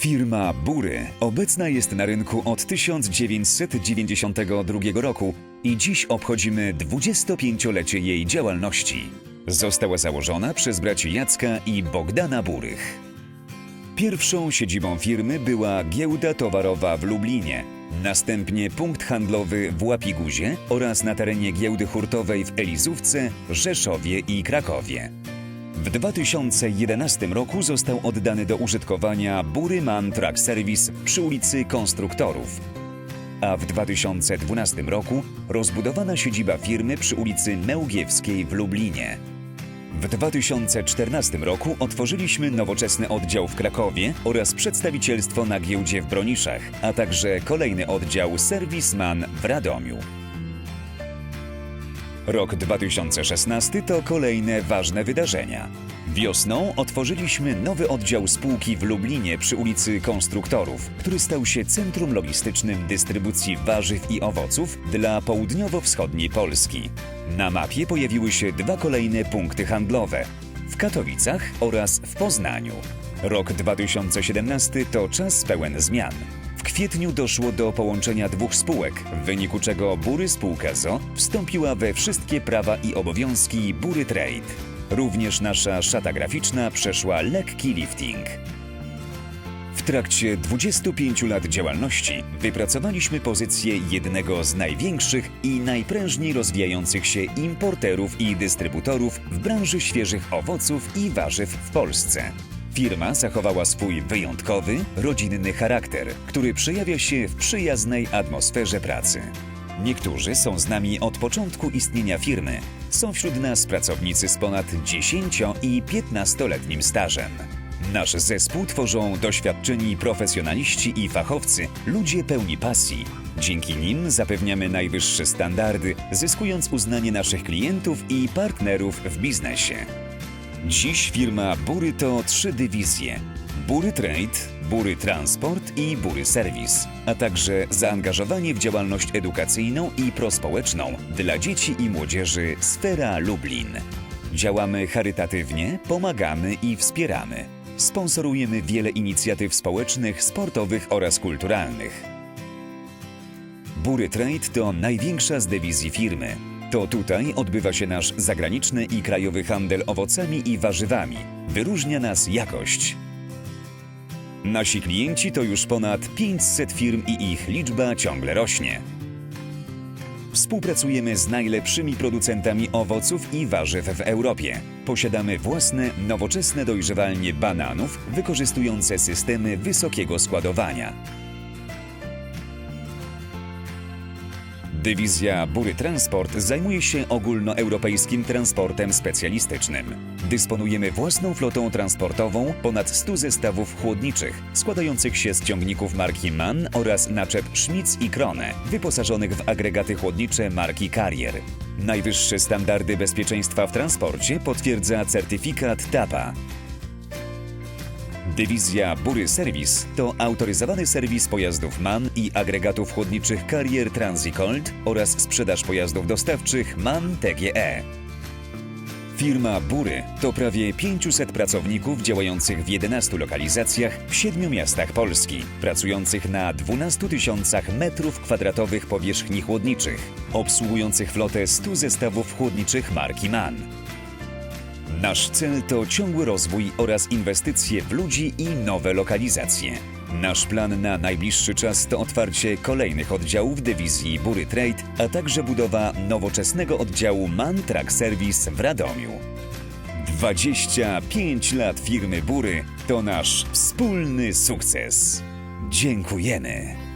Firma Bury obecna jest na rynku od 1992 roku i dziś obchodzimy 25-lecie jej działalności. Została założona przez braci Jacka i Bogdana Burych. Pierwszą siedzibą firmy była giełda towarowa w Lublinie, następnie punkt handlowy w Łapiguzie oraz na terenie giełdy hurtowej w Elizówce, Rzeszowie i Krakowie. W 2011 roku został oddany do użytkowania Buryman Truck Service przy ulicy Konstruktorów, a w 2012 roku rozbudowana siedziba firmy przy ulicy Mełgiewskiej w Lublinie. W 2014 roku otworzyliśmy nowoczesny oddział w Krakowie oraz przedstawicielstwo na giełdzie w Broniszach, a także kolejny oddział Serwisman w Radomiu. Rok 2016 to kolejne ważne wydarzenia. Wiosną otworzyliśmy nowy oddział spółki w Lublinie przy ulicy Konstruktorów, który stał się centrum logistycznym dystrybucji warzyw i owoców dla południowo-wschodniej Polski. Na mapie pojawiły się dwa kolejne punkty handlowe w Katowicach oraz w Poznaniu. Rok 2017 to czas pełen zmian. W kwietniu doszło do połączenia dwóch spółek, w wyniku czego Bury Spółka ZO wstąpiła we wszystkie prawa i obowiązki Bury Trade. Również nasza szata graficzna przeszła lekki lifting. W trakcie 25 lat działalności wypracowaliśmy pozycję jednego z największych i najprężniej rozwijających się importerów i dystrybutorów w branży świeżych owoców i warzyw w Polsce. Firma zachowała swój wyjątkowy, rodzinny charakter, który przejawia się w przyjaznej atmosferze pracy. Niektórzy są z nami od początku istnienia firmy. Są wśród nas pracownicy z ponad 10 i 15-letnim stażem. Nasz zespół tworzą doświadczeni profesjonaliści i fachowcy, ludzie pełni pasji. Dzięki nim zapewniamy najwyższe standardy, zyskując uznanie naszych klientów i partnerów w biznesie. Dziś firma Bury to trzy dywizje: Bury Trade, Bury Transport i Bury Service, a także zaangażowanie w działalność edukacyjną i prospołeczną dla dzieci i młodzieży Sfera Lublin. Działamy charytatywnie, pomagamy i wspieramy. Sponsorujemy wiele inicjatyw społecznych, sportowych oraz kulturalnych. Bury Trade to największa z dywizji firmy. To tutaj odbywa się nasz zagraniczny i krajowy handel owocami i warzywami. Wyróżnia nas jakość. Nasi klienci to już ponad 500 firm i ich liczba ciągle rośnie. Współpracujemy z najlepszymi producentami owoców i warzyw w Europie. Posiadamy własne, nowoczesne dojrzewalnie bananów wykorzystujące systemy wysokiego składowania. Dywizja Bury Transport zajmuje się ogólnoeuropejskim transportem specjalistycznym. Dysponujemy własną flotą transportową ponad 100 zestawów chłodniczych, składających się z ciągników marki MAN oraz naczep Schmitz i Krone, wyposażonych w agregaty chłodnicze marki Carrier. Najwyższe standardy bezpieczeństwa w transporcie potwierdza certyfikat TAPA. Dywizja Bury Service to autoryzowany serwis pojazdów MAN i agregatów chłodniczych Carrier Transicold oraz sprzedaż pojazdów dostawczych MAN TGE. Firma Bury to prawie 500 pracowników działających w 11 lokalizacjach w 7 miastach Polski, pracujących na 12 tysiącach metrów kwadratowych powierzchni chłodniczych, obsługujących flotę 100 zestawów chłodniczych marki MAN. Nasz cel to ciągły rozwój oraz inwestycje w ludzi i nowe lokalizacje. Nasz plan na najbliższy czas to otwarcie kolejnych oddziałów dywizji Bury Trade, a także budowa nowoczesnego oddziału MAN Service w Radomiu. 25 lat firmy Bury to nasz wspólny sukces. Dziękujemy.